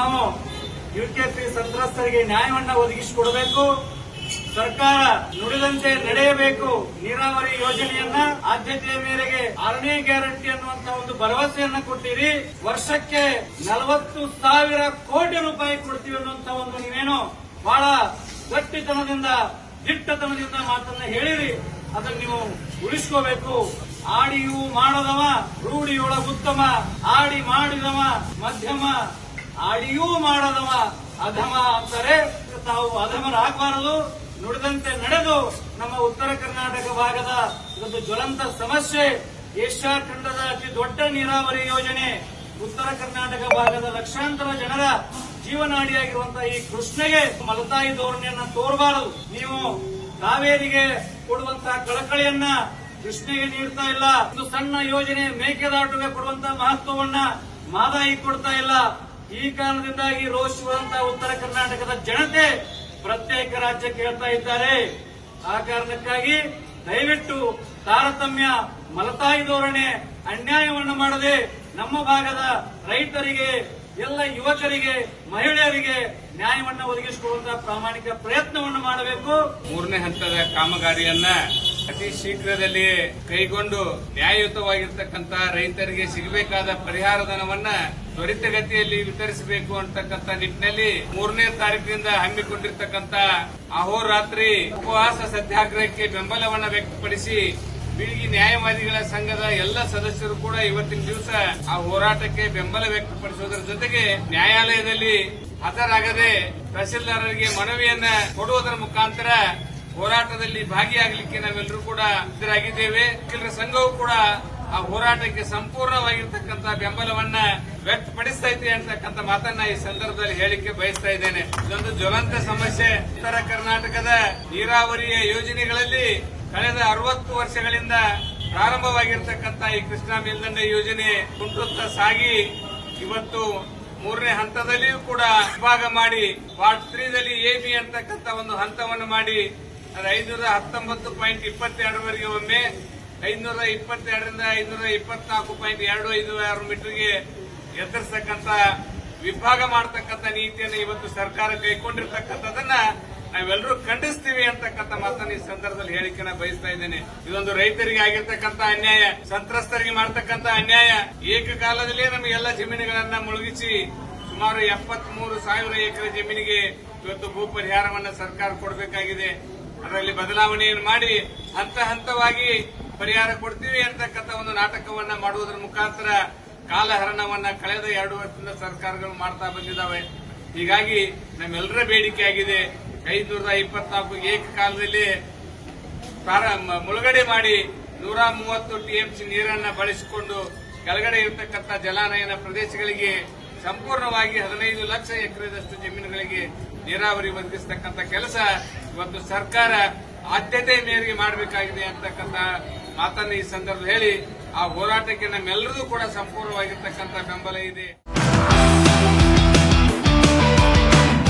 ನಾವು ಯುಕೆಪಿ ಸಂತ್ರಸ್ತರಿಗೆ ನ್ಯಾಯವನ್ನ ಒದಗಿಸಿಕೊಡಬೇಕು. ಸರ್ಕಾರ ನುಡಿದಂತೆ ನಡೆಯಬೇಕು. ನೀರಾವರಿ ಯೋಜನೆಯನ್ನ ಆದ್ಯತೆಯ ಮೇರೆಗೆ ಆರನೇ ಗ್ಯಾರಂಟಿ ಅನ್ನುವಂತ ಒಂದು ಭರವಸೆಯನ್ನ ಕೊಟ್ಟಿರಿ ವರ್ಷಕ್ಕೆ ನಲವತ್ತು ಸಾವಿರ ಕೋಟಿ ರೂಪಾಯಿ ಕೊಡ್ತೀವಿ ಅನ್ನುವಂತ ಒಂದು ನೀವೇನು ಬಹಳ ಗಟ್ಟಿತನದಿಂದ, ದಿಟ್ಟತನದಿಂದ ಮಾತನ್ನ ಹೇಳಿರಿ. ಅದನ್ನ ನೀವು ಉಳಿಸ್ಕೋಬೇಕು. ಆಡಿಯೂ ಮಾಡದವ ರೂಢಿಯೊಳ ಉತ್ತಮ. ಆಡಿ ಮಾಡಿದವ, ಮಧ್ಯಮ. ಆಡಿಯೂ ಮಾಡದವ ಅಧಮ ಅಂತಾರೆ ತಾವು ಅಧಮರಾಗಬಾರದು ನುಡಿದಂತೆ ನಡೆದು ನಮ್ಮ ಉತ್ತರ ಕರ್ನಾಟಕ ಭಾಗದ ಒಂದು ಜ್ವಲಂತ ಸಮಸ್ಯೆ. ಏಷ್ಯಾ ಖಂಡದ ಅತಿ ದೊಡ್ಡ ನೀರಾವರಿ ಯೋಜನೆ. ಉತ್ತರ ಕರ್ನಾಟಕ ಭಾಗದ ಲಕ್ಷಾಂತರ ಜನರ ಜೀವನಾಡಿಯಾಗಿರುವಂತಹ ಈ ಕೃಷ್ಣಗೆ ಮಲತಾಯಿ ಧೋರಣೆಯನ್ನ ತೋರಬಾರದು. ನೀವು ಕಾವೇರಿಗೆ ಕೊಡುವಂತಹ ಕಳಕಳಿಯನ್ನ ಕೃಷ್ಣಗೆ ನೀಡ್ತಾ ಇಲ್ಲ. ಒಂದು ಸಣ್ಣ ಯೋಜನೆ ಮೇಕೆದಾಟುಗೆ ಕೊಡುವಂತಹ ಮಹತ್ವವನ್ನ ಮಾದಾಯಿ ಕೊಡ್ತಾ ಇಲ್ಲ. ಈ ಕಾರಣದಿಂದಾಗಿ ರೋಷಿಸುವಂತಹ ಉತ್ತರ ಕರ್ನಾಟಕದ ಜನತೆ ಪ್ರತ್ಯೇಕ ರಾಜ್ಯ ಕೇಳ್ತಾ ಇದ್ದಾರೆ. ಆ ಕಾರಣಕ್ಕಾಗಿ ದಯವಿಟ್ಟು ತಾರತಮ್ಯ, ಮಲತಾಯಿ ಧೋರಣೆ ಅನ್ಯಾಯವನ್ನು ಮಾಡದೆ ನಮ್ಮ ಭಾಗದ ರೈತರಿಗೆ, ಎಲ್ಲ ಯುವಕರಿಗೆ, ಮಹಿಳೆಯರಿಗೆ ನ್ಯಾಯವನ್ನು ಒದಗಿಸಿಕೊಳ್ಳುವಂತಹ ಪ್ರಾಮಾಣಿಕ ಪ್ರಯತ್ನವನ್ನು ಮಾಡಬೇಕು. ಮೂರನೇ ಹಂತದ ಕಾಮಗಾರಿಯನ್ನ ಅತಿ ಶೀಘ್ರದಲ್ಲಿ ಕೈಗೊಂಡು ನ್ಯಾಯಯುತವಾಗಿರ್ತಕ್ಕಂತಹ ರೈತರಿಗೆ ಸಿಗಬೇಕಾದ ಪರಿಹಾರ ಧನವನ್ನ ತ್ವರಿತಗತಿಯಲ್ಲಿ ವಿತರಿಸಬೇಕು ಅಂತಕ್ಕಂಥ ನಿಟ್ಟಿನಲ್ಲಿ ಮೂರನೇ ತಾರೀಕಿನಿಂದ ಹಮ್ಮಿಕೊಂಡಿರ್ತಕ್ಕಂಥ ಅಹೋರಾತ್ರಿ ಉಪವಾಸ ಸತ್ಯಾಗ್ರಹಕ್ಕೆ ಬೆಂಬಲವನ್ನ ವ್ಯಕ್ತಪಡಿಸಿ ಬೀಳಿಗಿ ನ್ಯಾಯವಾದಿಗಳ ಸಂಘದ ಎಲ್ಲ ಸದಸ್ಯರು ಕೂಡ ಇವತ್ತಿನ ದಿವಸ ಆ ಹೋರಾಟಕ್ಕೆ ಬೆಂಬಲ ವ್ಯಕ್ತಪಡಿಸುವುದರ ಜೊತೆಗೆ ನ್ಯಾಯಾಲಯದಲ್ಲಿ ಹತರಾಗದೆ ತಹಸೀಲ್ದಾರರಿಗೆ ಮನವಿಯನ್ನ ಕೊಡುವುದರ ಮುಖಾಂತರ ಹೋರಾಟದಲ್ಲಿ ಭಾಗಿಯಾಗಲಿಕ್ಕೆ ನಾವೆಲ್ಲರೂ ಕೂಡ ಸಿದ್ಧರಾಗಿದ್ದೇವೆ. ವಕೀಲರ ಸಂಘವು ಕೂಡ ಆ ಹೋರಾಟಕ್ಕೆ ಸಂಪೂರ್ಣವಾಗಿರ್ತಕ್ಕಂಥ ಬೆಂಬಲವನ್ನ ವ್ಯಕ್ತಪಡಿಸ್ತಾ ಇದೆ ಅಂತಕ್ಕಂಥ ಮಾತನ್ನ ಈ ಸಂದರ್ಭದಲ್ಲಿ ಹೇಳಿಕೆ ಬಯಸ್ತಾ ಇದ್ದೇನೆ. ಇದೊಂದು ಜ್ವಲಂತ ಸಮಸ್ಯೆ. ಉತ್ತರ ಕರ್ನಾಟಕದ ನೀರಾವರಿಯ ಯೋಜನೆಗಳಲ್ಲಿ ಕಳೆದ ಅರವತ್ತು ವರ್ಷಗಳಿಂದ ಪ್ರಾರಂಭವಾಗಿರ್ತಕ್ಕಂಥ ಈ ಕೃಷ್ಣಾ ಮೇಲ್ದಂಡೆ ಯೋಜನೆ ಕುಂಟುತ್ತಾ ಸಾಗಿ ಇವತ್ತು ಮೂರನೇ ಹಂತದಲ್ಲಿಯೂ ಕೂಡ ವಿಭಾಗ ಮಾಡಿ, ವಾರ್ಡ್ ತ್ರೀದಲ್ಲಿ ಎ ಬಿ ಅಂತಕ್ಕಂಥ ಒಂದು ಹಂತವನ್ನು ಮಾಡಿ, ಅದು ಐನೂರ ಹತ್ತೊಂಬತ್ತು ಪಾಯಿಂಟ್ ಇಪ್ಪತ್ತೆರಡರವರೆಗೆ ಒಮ್ಮೆ ಐನೂರ ಇಪ್ಪತ್ತೆರಡರಿಂದ ಐನೂರ ಇಪ್ಪತ್ನಾಲ್ಕು ಪಾಯಿಂಟ್ ಎರಡು ಐದು ಆರು ಮೀಟರ್ಗೆ ಎತ್ತರಿಸತಕ್ಕಂತ ವಿಭಾಗ ಮಾಡತಕ್ಕಂತ ನೀತಿಯನ್ನು ಇವತ್ತು ಸರ್ಕಾರ ಕೈಗೊಂಡಿರ್ತಕ್ಕಂಥದನ್ನ ನಾವೆಲ್ಲರೂ ಖಂಡಿಸ್ತೀವಿ ಅಂತಕ್ಕಂಥ ಮಾತನ್ನು ಈ ಸಂದರ್ಭದಲ್ಲಿ ಹೇಳಿಕೆ ಬಯಸ್ತಾ ಇದ್ದೇನೆ. ಇದೊಂದು ರೈತರಿಗೆ ಆಗಿರ್ತಕ್ಕಂಥ ಅನ್ಯಾಯ, ಸಂತ್ರಸ್ತರಿಗೆ ಮಾಡತಕ್ಕಂಥ ಅನ್ಯಾಯ. ಏಕಕಾಲದಲ್ಲೇ ನಮಗೆಲ್ಲ ಜಮೀನುಗಳನ್ನ ಮುಳುಗಿಸಿ ಸುಮಾರು ಎಪ್ಪತ್ಮೂರು ಸಾವಿರ ಎಕರೆ ಜಮೀನಿಗೆ ಇವತ್ತು ಭೂ ಪರಿಹಾರವನ್ನ ಸರ್ಕಾರ ಕೊಡಬೇಕಾಗಿದೆ. ಅದರಲ್ಲಿ ಬದಲಾವಣೆಯನ್ನು ಮಾಡಿ ಹಂತ ಹಂತವಾಗಿ ಪರಿಹಾರ ಕೊಡ್ತೀವಿ ಅಂತಕ್ಕಂಥ ಒಂದು ನಾಟಕವನ್ನ ಮಾಡುವುದರ ಮುಖಾಂತರ ಕಾಲಹರಣವನ್ನ ಕಳೆದ ಎರಡು ವರ್ಷದಿಂದ ಸರ್ಕಾರಗಳು ಮಾಡ್ತಾ ಬಂದಿದ್ದಾವೆ. ಹೀಗಾಗಿ ನಮ್ಮೆಲ್ಲರ ಬೇಡಿಕೆ ಆಗಿದೆ ಐದುನೂರ ಇಪ್ಪತ್ನಾಲ್ಕು ಏಕಕಾಲದಲ್ಲಿ ಮುಳುಗಡೆ ಮಾಡಿ ನೂರ ಮೂವತ್ತು ಟಿಎಂಸಿ ನೀರನ್ನ ಬಳಸಿಕೊಂಡು ಕೆಳಗಡೆ ಇರತಕ್ಕಂಥ ಜಲಾನಯನ ಪ್ರದೇಶಗಳಿಗೆ ಸಂಪೂರ್ಣವಾಗಿ ಹದಿನೈದು ಲಕ್ಷ ಎಕರೆದಷ್ಟು ಜಮೀನುಗಳಿಗೆ ನೀರಾವರಿ ಒದಗಿಸತಕ್ಕಂಥ ಕೆಲಸ ಇವತ್ತು ಸರ್ಕಾರ ಆದ್ಯತೆ ಮೇರೆಗೆ ಮಾಡಬೇಕಾಗಿದೆ ಅಂತಕ್ಕಂಥ ಮಾತನ್ನು ಈ ಸಂದರ್ಭದಲ್ಲಿ ಹೇಳಿ ಆ ಹೋರಾಟಕ್ಕೆ ನಮ್ಮೆಲ್ಲರಿಗೂ ಕೂಡ ಸಂಪೂರ್ಣವಾಗಿರ್ತಕ್ಕಂಥ ಬೆಂಬಲ ಇದೆ.